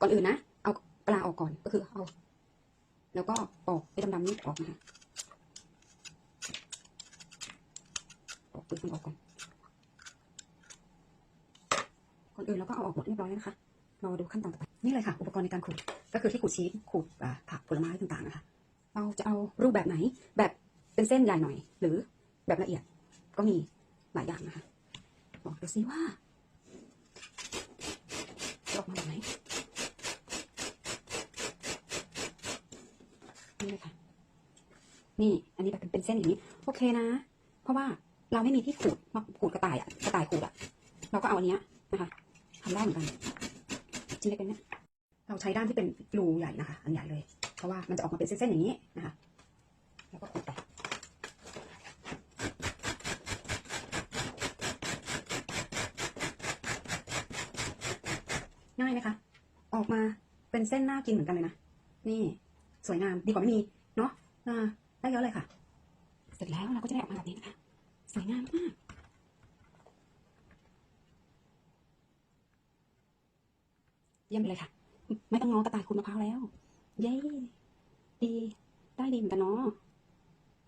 ก่อนอื่นนะ เอาปลาออกก่อนก็คือเอา แล้วก็ปอกไอ้ดำๆนี่ออกนะคะปอกเปลือกมันออกก่อนก่อนอื่นเราก็เอาออกหมดเรียบร้อยแล้วนะคะเราดูขั้นตอนต่อไปนี่เลยค่ะ อุปกรณ์ในการขูดก็คือที่ขูดชีสขูดผักผลไม้ต่างๆนะคะเราจะเอารูปแบบไหนแบบเป็นเส้นใหญ่หน่อย หรือแบบละเอียดก็มีหลายอย่างนะคะบอกดูซิว่าจะออกมาแบบไหน นี่ เลยค่ะ นี่ อันนี้แบบเป็นเส้นอย่างนี้ โอเคนะ เพราะว่าเราไม่มีที่ขูดมาขูดกระต่ายอะกระต่ายขูดอะเราก็เอาอันเนี้ยนะคะทำได้เหมือนกันชิ้นเล็กๆเนี่ยเราใช้ด้านที่เป็นรูใหญ่นะคะ อันใหญ่เลย เพราะว่ามันจะออกมาเป็นเส้นๆอย่างนี้นะคะ แล้วก็ขูดไปง่ายไหมคะ ออกมาเป็นเส้นน่ากินเหมือนกันเลยนะ นี่ สวยงามดีกว่าไม่มีเนาะอ่าได้เยอะเลยค่ะ เสร็จแล้วเราก็จะได้ออกมาแบบนี้นะคะ สวยงามมากเยี่ยมไปเลยค่ะ ไม่ต้องงอกระต่ายคุณมะพร้าวแล้ว เย้ ดี ได้ดีเหมือนกันเนาะ